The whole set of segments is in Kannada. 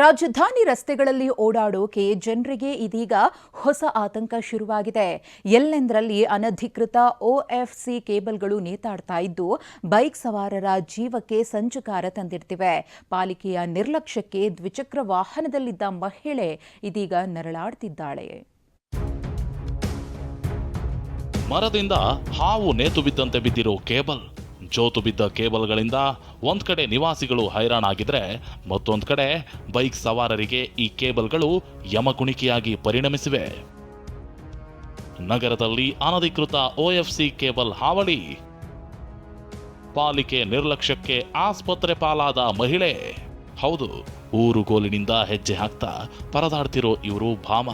ರಾಜಧಾನಿ ರಸ್ತೆಗಳಲ್ಲಿ ಓಡಾಡೋಕೆ ಜನರಿಗೆ ಇದೀಗ ಹೊಸ ಆತಂಕ ಶುರುವಾಗಿದೆ. ಎಲ್ಲೆಂದರಲ್ಲಿ ಅನಧಿಕೃತ ಒಎಫ್ಸಿ ಕೇಬಲ್ಗಳು ನೇತಾಡ್ತಾ ಇದ್ದು, ಬೈಕ್ ಸವಾರರ ಜೀವಕ್ಕೆ ಸಂಚುಕಾರ ತಂದಿರ್ತಿವೆ. ಪಾಲಿಕೆಯ ನಿರ್ಲಕ್ಷ್ಯಕ್ಕೆ ದ್ವಿಚಕ್ರ ವಾಹನದಲ್ಲಿದ್ದ ಮಹಿಳೆ ಇದೀಗ ನರಳಾಡ್ತಿದ್ದಾಳೆ. ಮರದಿಂದ ಹಾವು ನೇತು ಬಿದ್ದಂತೆ ಬಿದ್ದಿರೋ ಕೇಬಲ್ ಜೋತು ಬಿದ್ದ ಕೇಬಲ್ಗಳಿಂದ ಒಂದು ಕಡೆ ನಿವಾಸಿಗಳು ಹೈರಾಣಾಗಿದ್ರೆ ಮತ್ತೊಂದು ಕಡೆ ಬೈಕ್ ಸವಾರರಿಗೆ ಈ ಕೇಬಲ್ಗಳು ಯಮಕುಣಿಕೆಯಾಗಿ ಪರಿಣಮಿಸಿವೆ. ನಗರದಲ್ಲಿ ಅನಧಿಕೃತ ಓಎಫ್ಸಿ ಕೇಬಲ್ ಹಾವಳಿ. ಪಾಲಿಕೆ ನಿರ್ಲಕ್ಷ್ಯಕ್ಕೆ ಆಸ್ಪತ್ರೆ ಪಾಲಾದ ಮಹಿಳೆ. ಹೌದು ಊರುಗೋಲಿನಿಂದ ಹೆಜ್ಜೆ ಹಾಕ್ತಾ ಪರದಾಡ್ತಿರೋ ಇವರು ಭಾಮ.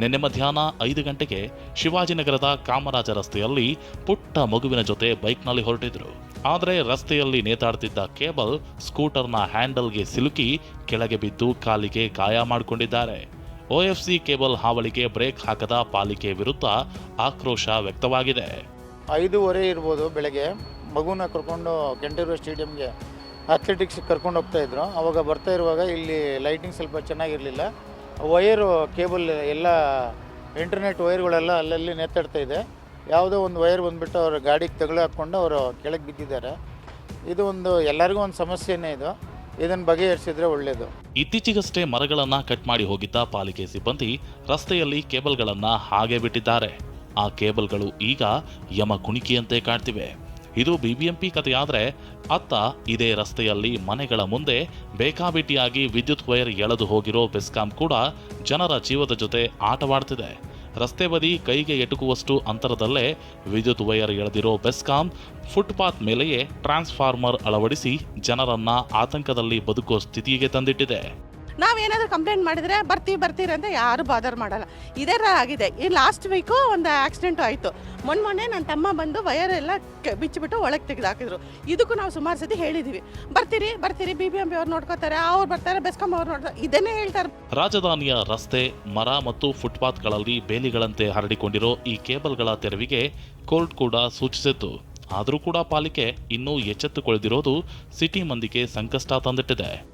ನಿನ್ನೆ ಮಧ್ಯಾಹ್ನ ಐದು ಗಂಟೆಗೆ ಶಿವಾಜಿನಗರದ ಕಾಮರಾಜ ರಸ್ತೆಯಲ್ಲಿ ಪುಟ್ಟ ಮಗುವಿನ ಜೊತೆ ಬೈಕ್ನಲ್ಲಿ ಹೊರಟಿದ್ರು. ಆದರೆ ರಸ್ತೆಯಲ್ಲಿ ನೇತಾಡ್ತಿದ್ದ ಕೇಬಲ್ ಸ್ಕೂಟರ್ನ ಹ್ಯಾಂಡಲ್ಗೆ ಸಿಲುಕಿ ಕೆಳಗೆ ಬಿದ್ದು ಕಾಲಿಗೆ ಗಾಯ ಮಾಡಿಕೊಂಡಿದ್ದಾರೆ. ಒಎಫ್ಸಿ ಕೇಬಲ್ ಹಾವಳಿಗೆ ಬ್ರೇಕ್ ಹಾಕದ ಪಾಲಿಕೆ ವಿರುದ್ಧ ಆಕ್ರೋಶ ವ್ಯಕ್ತವಾಗಿದೆ. ಐದೂವರೆ ಇರ್ಬೋದು ಬೆಳಗ್ಗೆ. ಮಗುನ ಕರ್ಕೊಂಡು ಕೆಂಟೂರು ಸ್ಟೇಡಿಯಂಗೆ ಅಥ್ಲೆಟಿಕ್ಸ್ ಕರ್ಕೊಂಡು ಹೋಗ್ತಾ ಇದ್ರು. ಅವಾಗ ಬರ್ತಾ ಇರುವಾಗ ಇಲ್ಲಿ ಲೈಟಿಂಗ್ ಸ್ವಲ್ಪ ಚೆನ್ನಾಗಿರಲಿಲ್ಲ. ವಯರು ಕೇಬಲ್, ಎಲ್ಲ ಇಂಟರ್ನೆಟ್ ವೈರ್ಗಳೆಲ್ಲ ಅಲ್ಲಲ್ಲಿ ನೆತ್ತಾಡ್ತಾ ಇದೆ. ಯಾವುದೋ ಒಂದು ವೈರ್ ಬಂದುಬಿಟ್ಟು ಅವರು ಗಾಡಿಗೆ ತಗಲು ಹಾಕ್ಕೊಂಡು ಅವರು ಕೆಳಗೆ ಬಿದ್ದಿದ್ದಾರೆ. ಇದು ಒಂದು ಎಲ್ಲರಿಗೂ ಒಂದು ಸಮಸ್ಯೆನೇ ಇದು. ಇದನ್ನು ಬಗೆಹರಿಸಿದ್ರೆ ಒಳ್ಳೆಯದು ಇತ್ತೀಚೆಗಷ್ಟೇ ಮರಗಳನ್ನು ಕಟ್ ಮಾಡಿ ಹೋಗಿದ್ದ ಪಾಲಿಕೆ ಸಿಬ್ಬಂದಿ ರಸ್ತೆಯಲ್ಲಿ ಕೇಬಲ್ಗಳನ್ನು ಹಾಗೆ ಬಿಟ್ಟಿದ್ದಾರೆ. ಆ ಕೇಬಲ್ಗಳು ಈಗ ಯಮ ಕುಣಿಕೆಯಂತೆ ಕಾಡ್ತಿವೆ ಇದು ಬಿಬಿಎಂಪಿ ಕಥೆಯಾದರೆ ಅತ್ತ ಇದೇ ರಸ್ತೆಯಲ್ಲಿ ಮನೆಗಳ ಮುಂದೆ ಬೇಕಾಬಿಟ್ಟಿಯಾಗಿ ವಿದ್ಯುತ್ ವೈರ್ ಎಳೆದು ಹೋಗಿರೋ ಬೆಸ್ಕಾಂ ಕೂಡ ಜನರ ಜೀವದ ಜೊತೆ ಆಟವಾಡ್ತಿದೆ. ರಸ್ತೆ ಬದಿ ಕೈಗೆ ಎಟುಕುವಷ್ಟು ಅಂತರದಲ್ಲೇ ವಿದ್ಯುತ್ ವೈರ್ ಎಳೆದಿರೋ ಬೆಸ್ಕಾಂ ಫುಟ್ಪಾತ್ ಮೇಲೆಯೇ ಟ್ರಾನ್ಸ್ಫಾರ್ಮರ್ ಅಳವಡಿಸಿ ಜನರನ್ನ ಆತಂಕದಲ್ಲಿ ಬದುಕೋ ಸ್ಥಿತಿಗೆ ತಂದಿಟ್ಟಿದೆ. ನಾವೇನಾದರೂ ಕಂಪ್ಲೇಂಟ್ ಮಾಡಿದರೆ ಬರ್ತೀವಿ, ಬರ್ತೀರಿ ಅಂತ ಯಾರು ಬಾದರ್ ಮಾಡಲ್ಲ. ಇದೇ ಥರ ಆಗಿದೆ. ಈ ಲಾಸ್ಟ್ ವೀಕು ಒಂದು ಆಕ್ಸಿಡೆಂಟು ಆಯಿತು. ಮೊನ್ನೆ ಮೊನ್ನೆ ನನ್ನ ತಮ್ಮ ಬಂದು ವೈರ್ ಕೆ- ಬಿಚ್ಚಿಬಿಟ್ಟು ಒಳಗೆ ತೆಗೆದು ಹಾಕಿದ್ರು. ಇದಕ್ಕೂ ನಾವು ಸುಮಾರು ಸತಿ ಹೇಳಿದ್ದೀವಿ ಬರ್ತೀರಿ ಬರ್ತೀರಿ ಬಿ ಬಿ ಎಂ ಪಿ ಅವ್ರು ನೋಡ್ಕೋತಾರೆ, ಅವ್ರು ಬರ್ತಾರೆ ಬೆಸ್ಕಾಂ ಅವ್ರು ನೋಡ್ತಾರೆ ಇದನ್ನೇ ಹೇಳ್ತಾರೆ. ರಾಜಧಾನಿಯ ರಸ್ತೆ, ಮರ ಮತ್ತು ಫುಟ್ಪಾತ್ಗಳಲ್ಲಿ ಬೇಲಿಗಳಂತೆ ಹರಡಿಕೊಂಡಿರೋ ಈ ಕೇಬಲ್ಗಳ ತೆರವಿಗೆ ಕೋರ್ಟ್ ಕೂಡ ಸೂಚಿಸಿತ್ತು. ಆದರೂ ಕೂಡ ಪಾಲಿಕೆ ಇನ್ನೂ ಎಚ್ಚೆತ್ತುಕೊಳ್ಳದಿರೋದು ಸಿಟಿ ಮಂದಿಗೆ ಸಂಕಷ್ಟ ತಂದಿಟ್ಟಿದೆ.